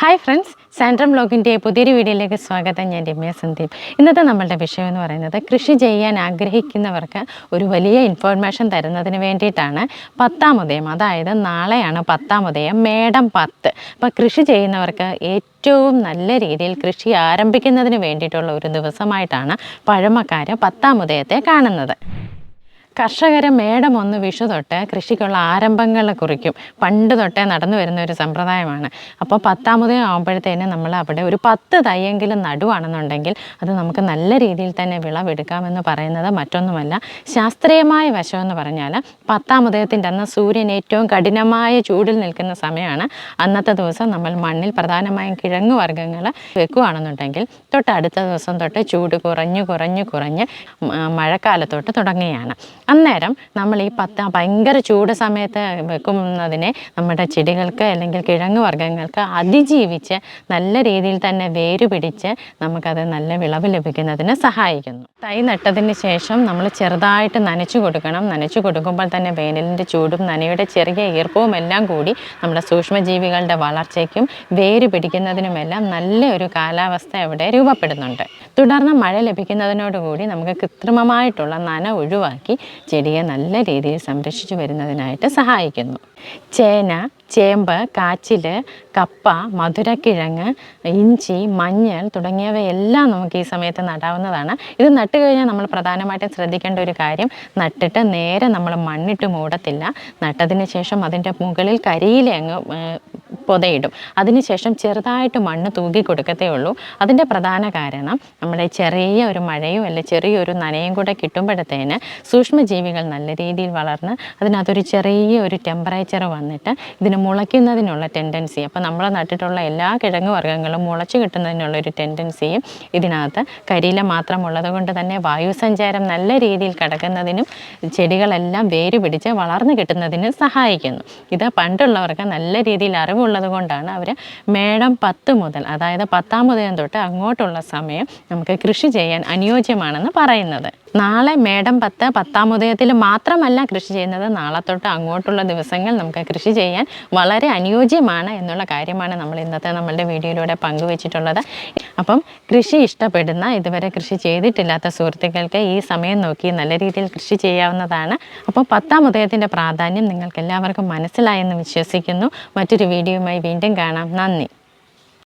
Hi friends സാൻഡ്രം ബ്ലോഗിന്റെ പുതിയൊരു വീഡിയോയിലേക്ക് സ്വാഗതം. ഞാൻ രമ്യ സന്ദീപ്. ഇന്നത്തെ നമ്മളുടെ വിഷയം എന്ന് പറയുന്നത് കൃഷി ചെയ്യാൻ ആഗ്രഹിക്കുന്നവർക്ക് ഒരു വലിയ ഇൻഫോർമേഷൻ തരുന്നതിന് വേണ്ടിയിട്ടാണ് പത്താം ഉദയം. അതായത് നാളെയാണ് പത്താം ഉദയം മേടം പത്ത്. അപ്പോൾ കൃഷി ചെയ്യുന്നവർക്ക് ഏറ്റവും നല്ല രീതിയിൽ കൃഷി ആരംഭിക്കുന്നതിന് വേണ്ടിയിട്ടുള്ള ഒരു ദിവസമായിട്ടാണ് പഴമക്കാർ പത്താം ഉദയത്തെ കാണുന്നത്. കർഷകർ മേടം ഒന്ന് വിഷു തൊട്ട് കൃഷിക്കുള്ള ആരംഭങ്ങളെ കുറിക്കും. പണ്ട് തൊട്ടേ നടന്നു വരുന്ന ഒരു സമ്പ്രദായമാണ്. അപ്പോൾ പത്താമതേ ആകുമ്പോഴത്തേന് നമ്മൾ അവിടെ ഒരു പത്ത് തയ്യെങ്കിലും നടുവാണെന്നുണ്ടെങ്കിൽ അത് നമുക്ക് നല്ല രീതിയിൽ തന്നെ വിളവെടുക്കാമെന്ന് പറയുന്നത് മറ്റൊന്നുമല്ല. ശാസ്ത്രീയമായ വശമെന്ന് പറഞ്ഞാൽ പത്താം ഉദയത്തിന്റെ അന്ന് സൂര്യൻ ഏറ്റവും കഠിനമായ ചൂടിൽ നിൽക്കുന്ന സമയമാണ്. അന്നത്തെ ദിവസം നമ്മൾ മണ്ണിൽ പ്രധാനമായും കിഴങ്ങ് വർഗങ്ങൾ വെക്കുകയാണെന്നുണ്ടെങ്കിൽ തൊട്ട് അടുത്ത ദിവസം തൊട്ട് ചൂട് കുറഞ്ഞു കുറഞ്ഞു കുറഞ്ഞ് മഴക്കാലത്തോട്ട് തുടങ്ങുകയാണ്. അന്നേരം നമ്മൾ ഈ പത്ത ഭയങ്കര ചൂട് സമയത്ത് വെക്കുന്നതിനെ നമ്മുടെ ചെടികൾക്ക് അല്ലെങ്കിൽ കിഴങ്ങ് വർഗങ്ങൾക്ക് അതിജീവിച്ച് നല്ല രീതിയിൽ തന്നെ വേര് പിടിച്ച് നമുക്കത് നല്ല വിളവ് ലഭിക്കുന്നതിന് സഹായിക്കുന്നു. തൈ നട്ടതിന് ശേഷം നമ്മൾ ചെറുതായിട്ട് നനച്ചു കൊടുക്കണം. നനച്ചു കൊടുക്കുമ്പോൾ തന്നെ വേനലിന്റെ ചൂടും നനയുടെ ചെറിയ ഈർപ്പവും എല്ലാം കൂടി നമ്മുടെ സൂക്ഷ്മജീവികളുടെ വളർച്ചയ്ക്കും വേര് പിടിക്കുന്നതിനുമെല്ലാം നല്ല ഒരു കാലാവസ്ഥ അവിടെ രൂപപ്പെടുന്നുണ്ട്. തുടർന്ന് മഴ ലഭിക്കുന്നതിനോടുകൂടി നമുക്ക് കൃത്രിമമായിട്ടുള്ള നന ഒഴിവാക്കി ചെടിയെ നല്ല രീതിയിൽ സംരക്ഷിച്ചു വരുന്നതിനായിട്ട് സഹായിക്കുന്നു. ചേന ചേമ്പ് കാച്ചിൽ കപ്പ മധുരക്കിഴങ്ങ് ഇഞ്ചി മഞ്ഞൾ തുടങ്ങിയവയെല്ലാം നമുക്ക് ഈ സമയത്ത് നടാവുന്നതാണ്. ഇത് നട്ട് കഴിഞ്ഞാൽ നമ്മൾ പ്രധാനമായിട്ടും ശ്രദ്ധിക്കേണ്ട ഒരു കാര്യം നട്ടിട്ട് നേരെ നമ്മൾ മണ്ണിട്ട് മൂടത്തില്ല. നട്ടതിന് ശേഷം അതിന്റെ മുകളിൽ കരിയില അങ്ങ് പൊതയിടും. അതിനുശേഷം ചെറുതായിട്ട് മണ്ണ് തൂക്കി കൊടുക്കത്തേ ഉള്ളൂ. അതിന്റെ പ്രധാന കാരണം നമ്മുടെ ചെറിയ ഒരു മഴയും അല്ലെ ചെറിയൊരു നനയും കൂടെ കിട്ടുമ്പോഴത്തേന് സൂക്ഷ്മജീവികൾ നല്ല രീതിയിൽ വളർന്ന് അതിനകത്തൊരു ചെറിയ ഒരു ടെമ്പറേച്ചർ വന്നിട്ട് ഇതിന് മുളയ്ക്കുന്നതിനുള്ള ടെൻഡൻസി അപ്പോൾ നമ്മൾ നട്ടിട്ടുള്ള എല്ലാ കിഴങ്ങ് വർഗങ്ങളും മുളച്ച് കിട്ടുന്നതിനുള്ള ഒരു ടെൻഡൻസിയും ഇതിനകത്ത് കരിയില മാത്രമുള്ളത് കൊണ്ട് തന്നെ വായുസഞ്ചാരം നല്ല രീതിയിൽ കിടക്കുന്നതിനും ചെടികളെല്ലാം വേര് പിടിച്ച് വളർന്നു കിട്ടുന്നതിനും സഹായിക്കുന്നു. ഇത് പണ്ടുള്ളവർക്ക് നല്ല രീതിയിൽ അറിവുള്ളത് കൊണ്ടാണ് അവർ മേടം പത്ത് മുതൽ അതായത് പത്താം ഉദയം തൊട്ട് അങ്ങോട്ടുള്ള സമയം നമുക്ക് കൃഷി ചെയ്യാൻ അനുയോജ്യമാണെന്ന് പറയുന്നത്. നാളെ മേടം പത്ത് പത്താം ഉദയത്തിൽ മാത്രമല്ല കൃഷി ചെയ്യുന്നത് നാളെ തൊട്ട് അങ്ങോട്ടുള്ള ദിവസങ്ങൾ നമുക്ക് കൃഷി ചെയ്യാൻ വളരെ അനുയോജ്യമാണ് എന്നുള്ള കാര്യമാണ് നമ്മൾ ഇന്നത്തെ നമ്മളുടെ വീഡിയോയിലൂടെ പങ്കുവച്ചിട്ടുള്ളത്. അപ്പം കൃഷി ഇഷ്ടപ്പെടുന്ന ഇതുവരെ കൃഷി ചെയ്തിട്ടില്ലാത്ത സുഹൃത്തുക്കൾക്ക് ഈ സമയം നോക്കി നല്ല രീതിയിൽ കൃഷി ചെയ്യാവുന്നതാണ്. അപ്പോൾ പത്താം ഉദയത്തിന്റെ പ്രാധാന്യം നിങ്ങൾക്ക് എല്ലാവർക്കും മനസ്സിലായെന്ന് വിശ്വസിക്കുന്നു. മറ്റൊരു വീഡിയോയുമായി വീണ്ടും കാണാം. നന്ദി.